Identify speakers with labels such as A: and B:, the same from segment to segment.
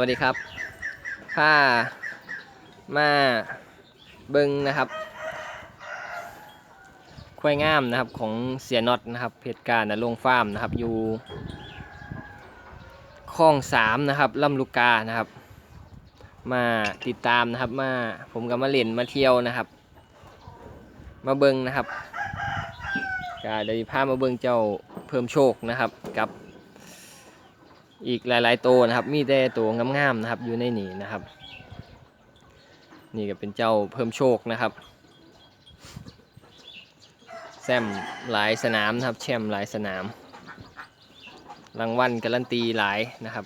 A: วัสดีครับผ้ามาเบิงนะครับควายงามนะครับของเสียน็อตนะครับเพจการนะลงฟาร์มนะครับอยู่คลองสามนะครับลำลูกกานะครับ มาติดตามนะครับมาผมก็มาเล่นมาเที่ยวนะครับ มาเบิงนะครับก็ได้พามาเบิงเจ้าเพิ่มโชคนะครับกับ อีกหลายๆตัวนะครับ มีแต่ตัวงามๆนะครับ อยู่ในนี่นะครับ นี่ก็เป็นเจ้าเพิ่มโชคนะครับ แซมหลายสนามนะครับ แชมหลายสนาม รางวัลการันตีหลายนะครับ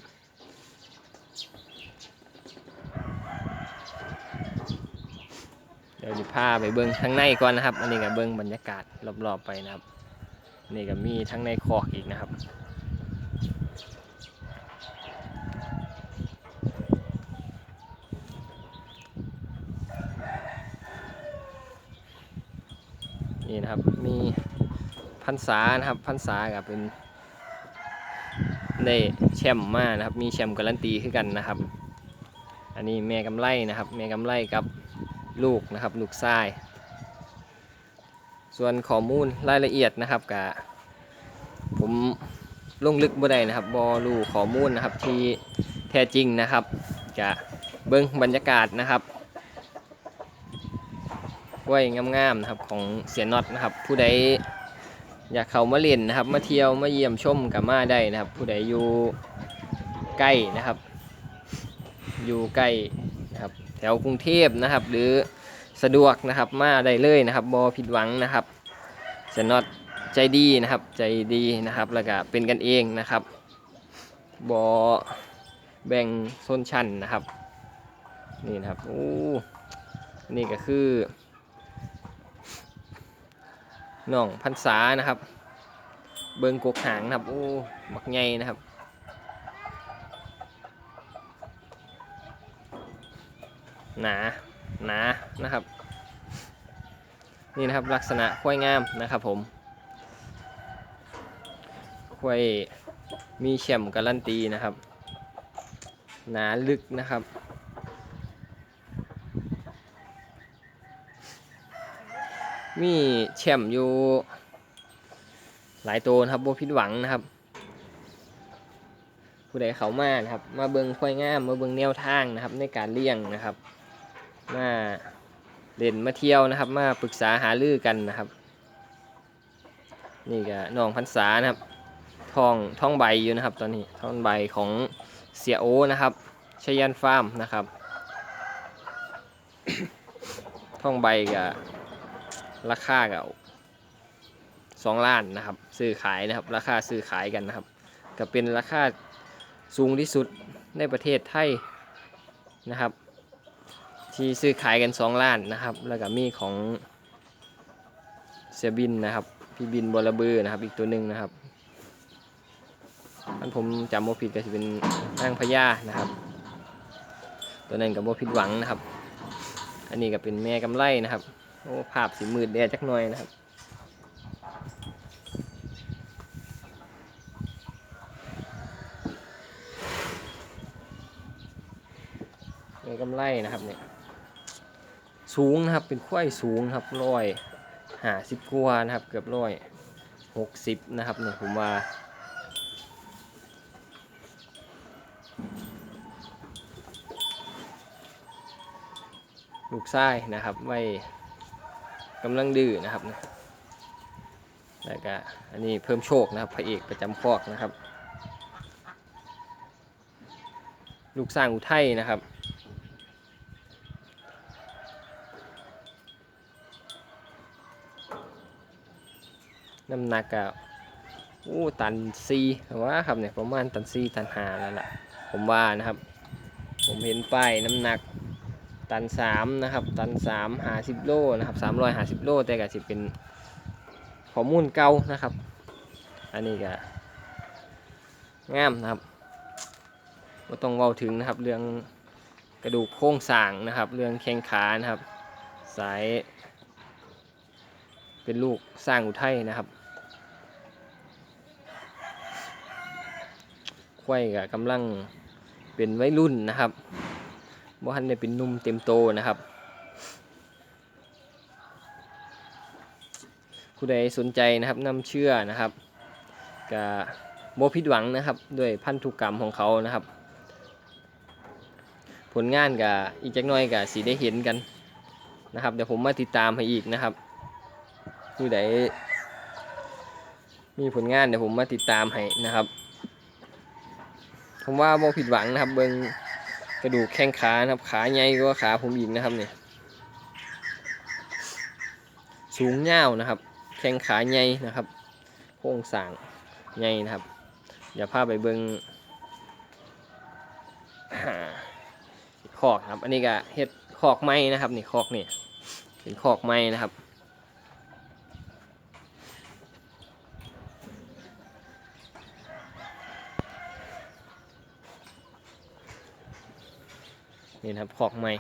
A: เดี๋ยวจะพาไปเบิ้งข้างในก่อนนะครับ อันนี้ก็เบิ้งบรรยากาศรอบๆไปนะครับ นี่ก็มีทั้งในคอกอีกนะครับ นี่นะครับมีพันษานะครับพันษากับเป็นได้แชมป์มานะครับ มีแชมป์การันตีขึ้นกันนะครับ อันนี้แม่กำไลนะครับ แม่กำไลกับลูกนะครับ ลูกทราย ส่วนข้อมูลรายละเอียดนะครับกับผมลงลึกบ่ได้นะครับบอรู้ข้อมูลนะครับที่แท้จริงนะครับจะเบิ้งบรรยากาศนะครับ ล้วยงามๆนะครับของเสียน็อตนะครับ ผู้ใดอยากเข้ามาเล่นนะครับ มาเที่ยวมาเยี่ยมชมกับมาได้นะครับ ผู้ใดอยู่ใกล้นะครับ อยู่ใกล้นะครับแถวกรุงเทพนะครับ หรือสะดวกนะครับมาได้เลยนะครับบอผิดหวังนะครับเสียน็อตใจดีนะครับใจดีนะครับแล้วก็เป็นกันเองนะครับบอแบ่งโซนชั้นนะครับ นี่นะครับโอ้นี่ก็คือ น้องพันษานะครับ เบิงกกหางนะครับโอ้บักใหญ่นะครับหนาหนานะครับ นี่นะครับลักษณะควายงามนะครับผมควายมีแชมป์การันตีนะครับ หนาลึกนะครับ มีแชมป์อยู่ หลายตัวนะครับบ่ผิดหวังนะครับ ผู้ใดเขามานะครับ มาเบิงควายงามมาเบิงแนวทางนะครับ ในการเลี้ยงนะครับ มาเล่นมาเที่ยวนะครับ มาปรึกษาหารือกันนะครับ นี่ก็น้องพันษานะครับทองทองใบอยู่นะครับ ตอนนี้ทองใบของเสียโอนะครับชยันฟาร์มนะครับ ทองใบกับ ราคากับสองล้านนะครับ ซื้อขายนะครับ ราคาซื้อขายกันนะครับ ก็เป็นราคาสูงที่สุดในประเทศไทยนะครับ ที่ซื้อขายกันสองล้านนะครับ แล้วก็มีของเสียบินนะครับ พี่บินบอระเบือนะครับ อีกตัวหนึ่งนะครับอันผมจำโมผิดก็จะเป็นนางพญานะครับ ตัวนั้นกับโมผิดหวังนะครับ อันนี้ก็เป็นแม่กำไลนะครับ โอ้ภาพสีมืดแดดจักหน่อยนะครับ ในกำไลนะครับเนี่ยสูงนะครับเป็นควายสูงครับร้อยหาสิบกว่านะครับ เกือบร้อยหกสิบนะครับเนี่ยผมว่าลูกไส้นะครับไว้ กำลังดื้อนะครับนะแล้วก็อันนี้เพิ่มโชคนะครับพระเอกประจำคอกนะครับ ลูกสร้างอุทัยนะครับน้ำหนักก็อู้ตันซีว่าครับเนี่ยประมาณตันซีตันหาแล้วล่ะผมว่านะครับ ผมเห็นป้ายน้ำหนัก ตันสามนะครับ ตันสามหาสิบโลนะครับสามร้อยหาสิบโลแต่ก็จะเป็นข้อมูลเก่านะครับ อันนี้ก็งามนะครับก็ต้องเว้าถึงนะครับเรื่องกระดูกโครงสร้างนะครับ เรื่องแข้งขานะครับ สาย เป็นลูกสร้างอุทัยนะครับควายก็กำลังเเป็นวัยรุ่นนะครับ บ่ทันได้เป็นหนุ่มเต็มโตนะครับผู้ใดสนใจนะครับนำเชื่อนะครับก็บ่ผิดหวังนะครับด้วยพันธุกรรมของเขานะครับ ผลงานกับอีกจักน้อยกับสีได้เห็นกันนะครับเดี๋ยวผมมาติดตามให้อีกนะครับผู้ใดมีผลงานเดี๋ยวผมมาติดตามให้นะครับ ผมว่าบ่ผิดหวังนะครับเบิง กระดูกแข้งขานะครับ ขาใหญ่กว่าขาผมอีกนะครับเนี่ยสูงยาวนะครับ แข้งขาใหญ่นะครับโครงสางใหญ่นะครับอย่าพาไปเบิงคอกครับ อันนี้ก็เฮ็ดคอกไม้นะครับ นี่คอกเนี่ยเป็นคอกไม้นะครับ นี่นะครับคอกไม้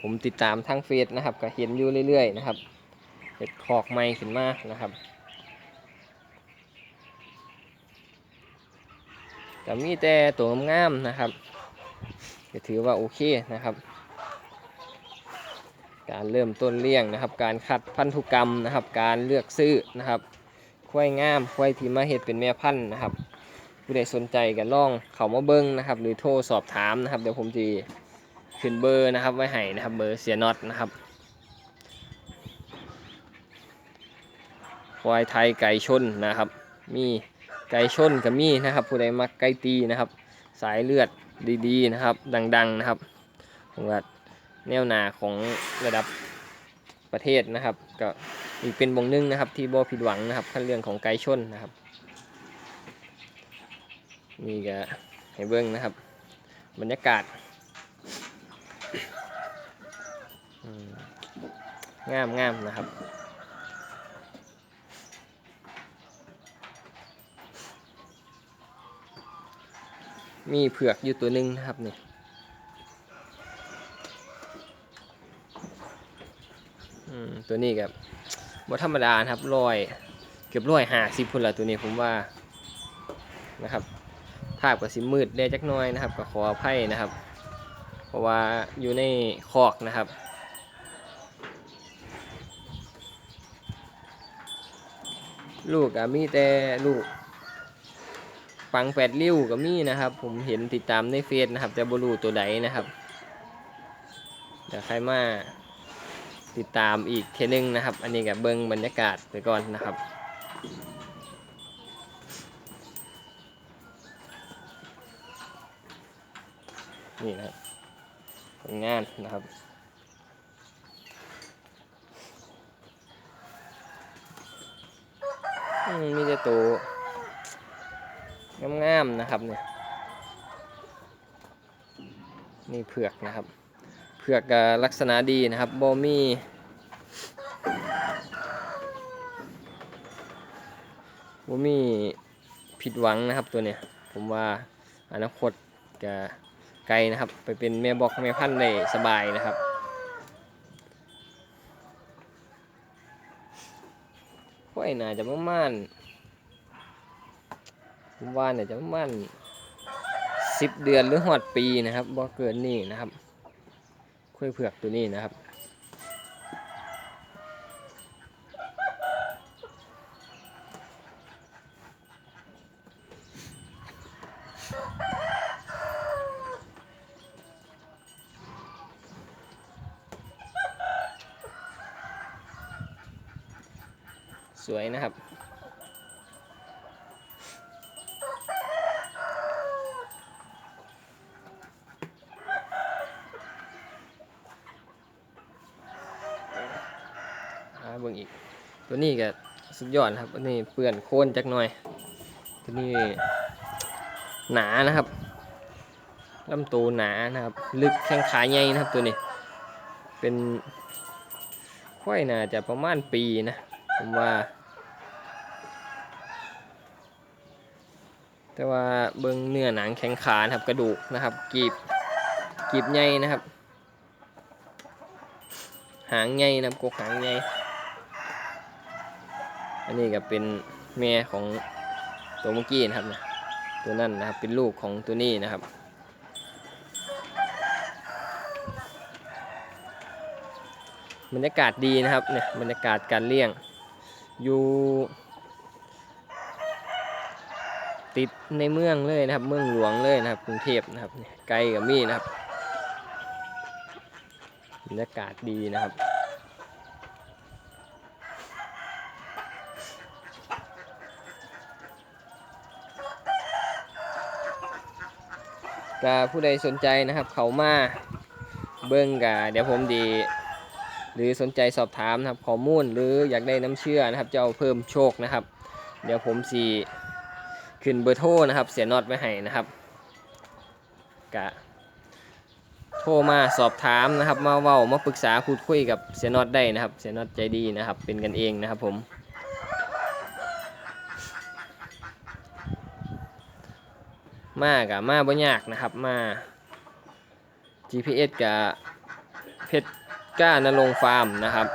A: ผมติดตามทางเฟซนะครับ ก็เห็นอยู่เรื่อยๆนะครับเฮ็ดคอกไม้ขึ้นมานะครับก็มีแต่ตัวงามๆนะครับก็ถือว่าโอเคนะครับ การเริ่มต้นเลี้ยงนะครับ การคัดพันธุกรรมนะครับ การเลือกซื้อนะครับควายงามควายที่มาเห็ดเป็นแม่พันธุ์นะครับ ผู้ใดสนใจก็ล่องเขามาเบิ้งนะครับ หรือโทรสอบถามนะครับ เดี๋ยวผมจะขึ้นเบอร์นะครับไว้ให้นะครับเบอร์เสียน็อตนะครับควายไทยไก่ชนนะครับ มีไก่ชนกับมีนะครับ ผู้ใดมักไก่ตีนะครับ สายเลือดดีๆนะครับ ดังๆนะครับผมว่าแนวหนาของระดับประเทศนะครับ ก็อีกเป็นวงหนึงนะครับ ที่บ่ผิดหวังนะครับขั้นเรื่องของไกด์ชนนะครับ นี่ก็ให้เบิ้งนะครับ บรรยากาศงามงามนะครับมีเผือกอยู่ตัวหนึ่งนะครับนี่ตัวนี้กับบ่ธรรมดานะครับร้อย เกือบร้อยห้าสิบพุ่นละตัวนี้ผมว่านะครับ ภาพกับสิมืดได้จักหน้อยนะครับก็ขออภัยนะครับ เพราะว่าอยู่ในคอกนะครับลูกก็มีแต่ลูกปังแปดริ้วก็มีนะครับ ผมเห็นติดตามในเฟซนะครับแต่บรูตัวใดนะครับเดี๋ยวใครมาติดตามอีกเทนึงนะครับ อันนี้กับเบิ้งบรรยากาศไปก่อนนะครับ นี่นะครับผลงานนะครับอืมมีแต่ตัวงามๆนะครับเนี่ยนี่เผือกนะครับ เผือกลักษณะดีนะครับบอมีบอมีผิดหวังนะครับตัวเนี้ยผมว่าอนาคตจะ ไกลนะครับ ไปเป็นแม่บอกแม่พันธุ์ได้สบายนะครับค่อยน่าจะประมาณผมว่าเนี่ยจะประมาณสิบเดือนหรือหอดปีนะครับบ่เกินนี่นะครับคุยเผือกตัวนี้นะครับ วยนะครับหาเบิ่งอีก ตัวนี้ก็สุดยอดครับอันนี้เปื่อนโคนจักหน่อย ตัวนี้หนานะครับลำตัวหนานะครับ ลึกแข้งขาใหญ่นะครับตัวนี้ เป็นค่อยน่าจะประมาณปีนะ ผมว่า แต่ว่าเบิ้งเนื้อหนังแข็งขานะครับกระดูกนะครับกีบกีบใหญ่นะครับ หางใหญ่นะครับกกหางใหญ่อันนี้ก็เป็นแม่ของตัวเมื่อกี้นะครับนะตัวนั่นนะครับเป็นลูกของตัวนี้นะครับบรรยากาศดีนะครับเนี่ยบรรยากาศการเลี้ยงอยู่ ติดในเมืองเลยนะครับ เมืองหลวงเลยนะครับกรุงเทพนะครับไกลกับมี่นะครับบรรยากาศดีนะครับก็ผู้ใดสนใจนะครับ เขามาเบิ้งกะเดี๋ยวผมดี หรือสนใจสอบถามนะครับข้อมูลหรืออยากได้น้ำเชื่อนะครับจะเอาเพิ่มโชคนะครับ เดี๋ยวผมสี ขึ้นเบอร์โทรนะครับ เสียน็อตไว้ให้นะครับกะโทรมาสอบถามนะครับ มาเว้ามาปรึกษาพูดคุยกับเสียน็อตได้นะครับ เสียน็อตใจดีนะครับ เป็นกันเองนะครับผมมากะมาบ่ยากนะครับมา GPS กับเพชรก้านรงฟาร์มนะครับ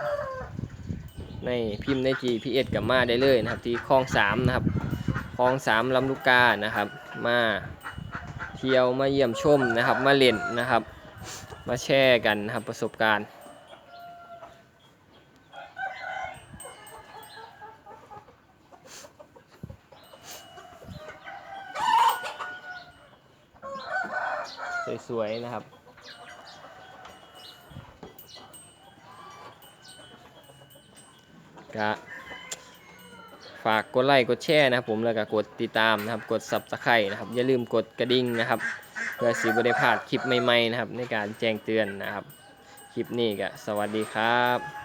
A: ในพิมพ์ใน GPS กับมาได้เลยนะครับ ที่คลองสามนะครับ คลองสามลำลูกกานะครับ มาเที่ยวมาเยี่ยมชมนะครับ มาเล่นนะครับ มาแชร์กันนะครับประสบการณ์สวยๆนะครับก็ ฝากกดไลค์กดแชร์นะครับผมแล้วก็กดติดตามนะครับ กดซับสไครต์นะครับ อย่าลืมกดกระดิ่งนะครับ เพื่อสิบได้พลาดคลิปใหม่ๆนะครับ ในการแจ้งเตือนนะครับ คลิปนี้ก็สวัสดีครับ